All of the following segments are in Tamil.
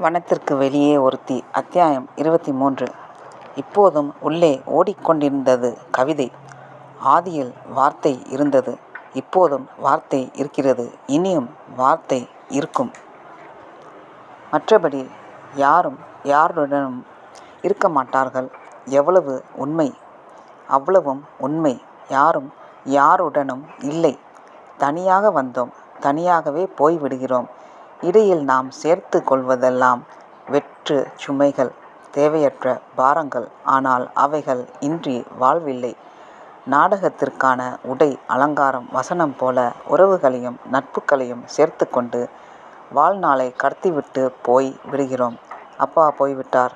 வனத்திற்கு வெளியே ஒருத்தி அத்தியாயம் இருபத்தி மூன்று இப்போதும் உள்ளே ஓடிக்கொண்டிருந்தது கவிதை. ஆதியில் வார்த்தை இருந்தது. இப்போதும் வார்த்தை இருக்கிறது. இனியும் வார்த்தை இருக்கும். மற்றபடி யாரும் யாருடனும் இருக்க மாட்டார்கள். எவ்வளவு உண்மை அவ்வளவும் உண்மை. யாரும் யாருடனும் இல்லை. தனியாக வந்தோம். தனியாகவே போய் விடுகிறோம் இடையில் நாம் சேர்த்து கொள்வதெல்லாம் வெற்று சுமைகள் தேவையற்ற பாரங்கள். ஆனால் அவைகள் இன்றி வாழ்வில்லை. நாடகத்திற்கான உடை அலங்காரம் வசனம் போல உறவுகளையும் நட்புகளையும் சேர்த்து கொண்டு வாழ்நாளை கடத்திவிட்டு போய் விடுகிறோம். அப்பா போய்விட்டார்.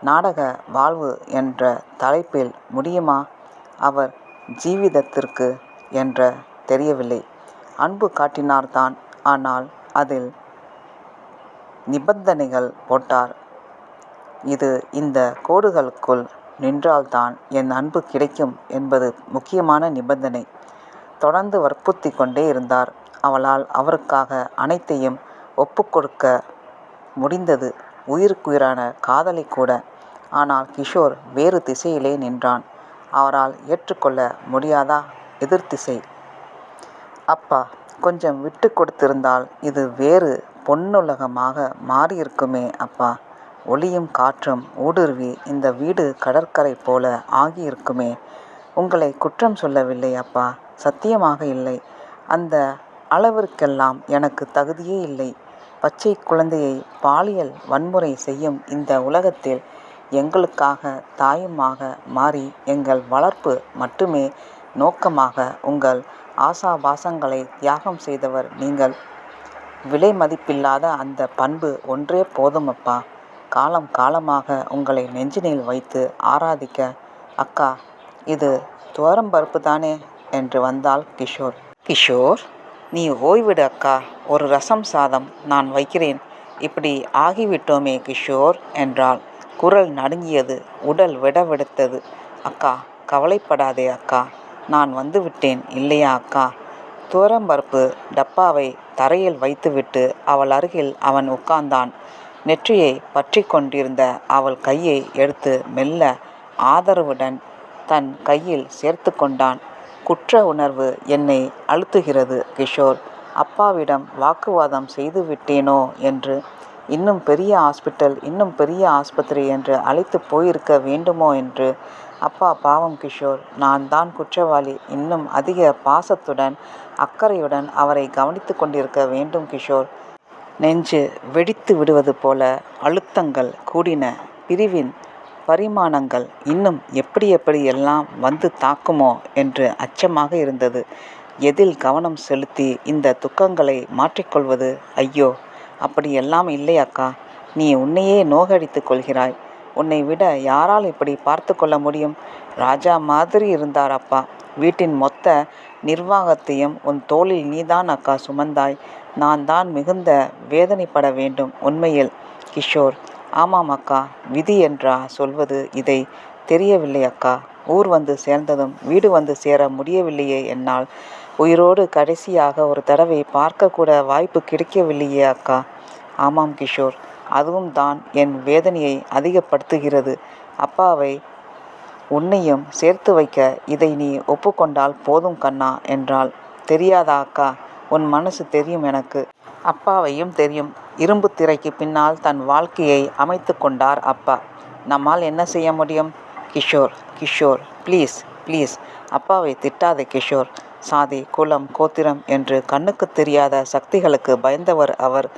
நாடக வாழ்வு என்ற தலைப்பில் முடியுமா? அவர் ஜீவிதத்திற்கு என்ற தெரியவில்லை. அன்பு காட்டினார்தான். ஆனால் அதில் நிபந்தனைகள் போட்டார். இது இந்த கோடுகளுக்குள் நின்றால்தான் என் அன்பு கிடைக்கும் என்பது முக்கியமான நிபந்தனை. தொடர்ந்து வற்புறுத்தி கொண்டே இருந்தார். அவளால் அவருக்காக அனைத்தையும் ஒப்புக்கொடுக்க முடிந்தது. உயிருக்குயிரான காதலை கூட. ஆனால் கிஷோர் வேறு திசையிலே நின்றான். அவரால் ஏற்றுக்கொள்ள முடியாதா? எதிர்த்திசை அப்பா கொஞ்சம் விட்டு கொடுத்திருந்தால் இது வேறு பொன்னுலகமாக மாறியிருக்குமே அப்பா. ஒளியும் காற்றும் ஊடுருவி இந்த வீடு கடற்கரை போல ஆகியிருக்குமே. உங்களை குற்றம் சொல்லவில்லை அப்பா. சத்தியமாக இல்லை. அந்த அளவிற்கெல்லாம் எனக்கு தகுதியே இல்லை. பச்சை குழந்தையை பாலியல் வன்முறை செய்யும் இந்த உலகத்தில் எங்களுக்காக தாயுமாக மாறி எங்கள் வளர்ப்பு மட்டுமே நோக்கமாக உங்கள் ஆசாபாசங்களை தியாகம் செய்தவர் நீங்கள். விலை மதிப்பில்லாத அந்த பண்பு ஒன்றே போதும் அப்பா காலம் காலமாக உங்களை நெஞ்சினில் வைத்து ஆராதிக்க அக்கா இது துவரம்பருப்பு தானே என்று வந்தாள் கிஷோர். கிஷோர் நீ ஓய்விடு அக்கா. ஒரு ரசம் சாதம் நான் வைக்கிறேன். இப்படி ஆகிவிட்டோமே கிஷோர் என்றாள். குரல் நடுங்கியது உடல் விடவெடுத்தது அக்கா கவலைப்படாதே அக்கா. நான் வந்துவிட்டேன் இல்லையா அக்கா? துவரம்பருப்பு டப்பாவை தரையில் வைத்துவிட்டு அவள் அருகில் அவன் உட்கார்ந்தான். நெற்றியை பற்றி கொண்டிருந்த அவள் கையை எடுத்து மெல்ல ஆதரவுடன் தன் கையில் சேர்த்து கொண்டான். குற்ற உணர்வு என்னை அழுத்துகிறது கிஷோர். அப்பாவிடம் வாக்குவாதம் செய்து விட்டேனோ என்று. இன்னும் பெரிய ஹாஸ்பிட்டல் இன்னும் பெரிய ஆஸ்பத்திரி என்று அழைத்து போயிருக்க வேண்டுமோ என்று. அப்பா பாவம் கிஷோர் நான் தான் குற்றவாளி. இன்னும் அதிக பாசத்துடன் அக்கறையுடன் அவரை கவனித்து கொண்டிருக்க வேண்டும் கிஷோர். நெஞ்சு வெடித்து விடுவது போல அழுத்தங்கள் கூடின பிரிவின் பரிமாணங்கள் இன்னும் எப்படி எப்படி எல்லாம் வந்து தாக்குமோ என்று அச்சமாக இருந்தது. எதில் கவனம் செலுத்தி இந்த துக்கங்களை மாற்றிக்கொள்வது? ஐயோ அப்படியெல்லாம் இல்லை அக்கா நீ உன்னையே நோகடித்து கொள்கிறாய். உன்னை விட யாரால் இப்படி பார்த்து கொள்ள முடியும்? ராஜா மாதிரி இருந்தார் அப்பா. வீட்டின் மொத்த நிர்வாகத்தையும் உன் தோளில் நீதான் அக்கா சுமந்தாய். நான் தான் மிகுந்த வேதனைப்பட வேண்டும் உண்மையில். கிஷோர் ஆமாம் அக்கா விதி என்றா சொல்வது இதை தெரியவில்லை அக்கா. ஊர் வந்து சேர்ந்ததும் வீடு வந்து சேர முடியவில்லையே என்னால். உயிரோடு கடைசியாக ஒரு தடவை பார்க்கக்கூட வாய்ப்பு கிடைக்கவில்லையே அக்கா. ஆமாம் கிஷோர் அதுவும் தான் என் வேதனையை அதிகப்படுத்துகிறது. அப்பாவை உன்னையும் சேர்த்து வைக்க இதை நீ ஒப்புக்கொண்டால் போதும் கண்ணா என்றாள். தெரியாதா அக்கா? உன் மனசு தெரியும் எனக்கு. அப்பாவையும் தெரியும். இரும்பு திரைக்கு பின்னால் தன் வாழ்க்கையை அமைத்து கொண்டார் அப்பா. நம்மால் என்ன செய்ய முடியும்? கிஷோர் கிஷோர் ப்ளீஸ் ப்ளீஸ் அப்பாவை திட்டாதே கிஷோர். சாதி குலம் கோத்திரம் என்று கண்ணுக்கு தெரியாத சக்திகளுக்கு பயந்தவர் அவர்.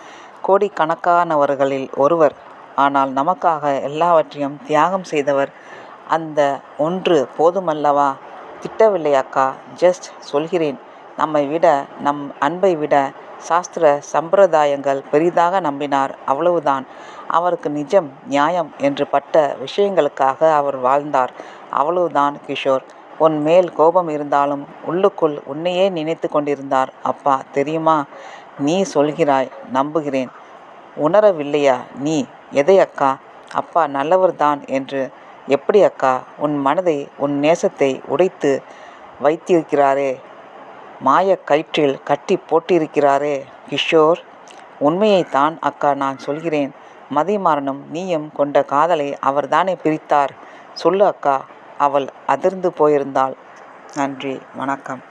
கோடிக்கணக்கானவர்களில் ஒருவர். ஆனால் நமக்காக எல்லாவற்றையும் தியாகம் செய்தவர் அந்த ஒன்று போதுமல்லவா? திட்டவில்லை அக்கா ஜஸ்ட் சொல்கிறேன். நம்மை விட நம் அன்பை விட சாஸ்திர சம்பிரதாயங்கள் பெரிதாக நம்பினார் அவ்வளவுதான். அவருக்கு நிஜம் நியாயம் என்று பட்ட விஷயங்களுக்காக அவர் வாழ்ந்தார். அவ்வளவுதான் கிஷோர். உன் மேல் கோபம் இருந்தாலும் உள்ளுக்குள் உன்னையே நினைத்து கொண்டிருந்தார். அப்பா தெரியுமா? நீ சொல்கிறாய் நம்புகிறேன். உணரவில்லையா நீ? எதை அக்கா? அப்பா நல்லவர்தான் என்று. எப்படி அக்கா? உன் மனதை உன் நேசத்தை உடைத்து வைத்திருக்கிறாரே. மாயக் கயிற்றில் கட்டி போட்டிருக்கிறாரே கிஷோர். உண்மையைத்தான் அக்கா நான் சொல்கிறேன். மதிமாறனும் நீயும் கொண்ட காதலை அவர்தானே பிரித்தார். சொல்லு அக்கா அவள் அதிர்ந்து போயிருந்தாள். நன்றி வணக்கம்.